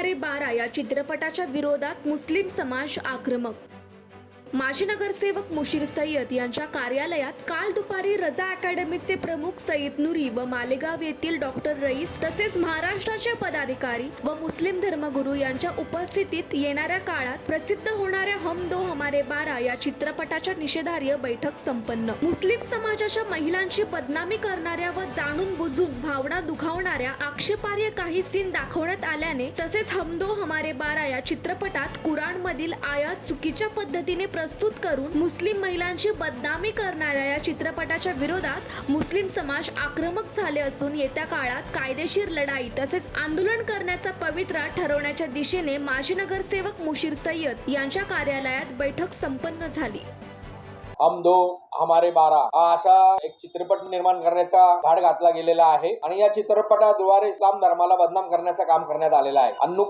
हमारे बारा या चित्रपटाच्या विरोधात मुस्लिम समाज आक्रमक माजी नगरसेवक मुशीर सय्यद यांच्या कार्यालयात काल दुपारी रजा अकॅडमीचे प्रमुख सईद नुरी व मालेगाव येथील डॉक्टर रईस तसेच महाराष्ट्राचे पदाधिकारी व मुस्लिम धर्मगुरू यांच्या उपस्थितीत येणाऱ्या काळात प्रसिद्ध होणाऱ्या हम दो हमारे बारा या चित्रपटाच्या निषेधार्य बैठक संपन्न. मुस्लिम समाजाच्या महिलांची बदनामी करणाऱ्या व जाणून बुजून भावना दुखावणाऱ्या आक्षेपार्ह काही सीन दाखवण्यात आल्याने तसेच हम दो हमारे बारा या चित्रपटात कुराण मधील आयात चुकीच्या पद्धतीने प्रस्तुत करून मुस्लिम महिलांची बदनामी करणाऱ्या या चित्रपटाच्या विरोधात मुस्लिम समाज आक्रमक झाले असून येत्या काळात कायदेशीर लढाई तसेच आंदोलन करण्याचा पवित्रा ठरवण्याच्या दिशेने माजी नगरसेवक मुशीर सय्यद यांच्या कार्यालयात बैठक संपन्न झाली. हम दो हमारे बारा अशा एक चित्रपट निर्माण करण्याचा घाट घातला गेलेला आहे आणि या चित्रपटाद्वारे इस्लाम धर्माला बदनाम करण्याचं काम करण्यात आलेलं आहे. अन्नू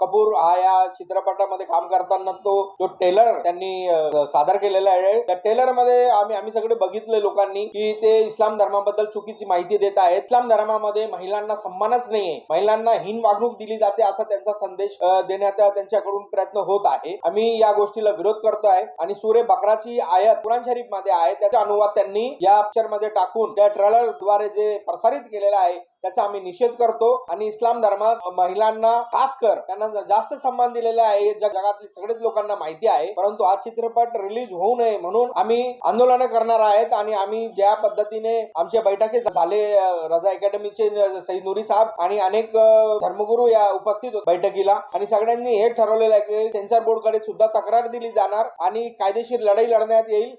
कपूर हा या चित्रपटामध्ये काम करताना तो जो टेलर त्यांनी सादर केलेला आहे. त्या टेलरमध्ये आम्ही आम्ही सगळे बघितले लोकांनी की ते इस्लाम धर्माबद्दल चुकीची माहिती देत आहेत. इस्लाम धर्मामध्ये महिलांना सन्मानच नाहीये. महिलांना हीन वागणूक दिली जाते असा त्यांचा संदेश देण्याचा त्यांच्याकडून प्रयत्न होत आहे. आम्ही या गोष्टीला विरोध करतो आहे आणि सुरे बकराची आयात कुराण शरीफमध्ये आहे त्याचा अनुवाद त्यांनी या अक्षरमध्ये टाकून त्या ट्रेलरद्वारे जे प्रसारित केलेला आहे त्याचा आम्ही निषेध करतो. आणि इस्लाम धर्मात महिलांना खास कर त्यांना जास्त सन्मान दिलेला आहे ज्या जगातील सगळ्याच सगळेच लोकांना माहिती आहे. परंतु हा चित्रपट रिलीज होऊ नये म्हणून आम्ही आंदोलन करणार आहेत. आणि आम्ही ज्या पद्धतीने आमच्या बैठकीत झाले रजा अकॅडमीचे सई नुरी साहेब आणि अनेक धर्मगुरू या उपस्थित बैठकीला. आणि सगळ्यांनी हे ठरवलेलं आहे की सेन्सर बोर्डकडे सुद्धा तक्रार दिली जाणार आणि कायदेशीर लढाई लढण्यात येईल.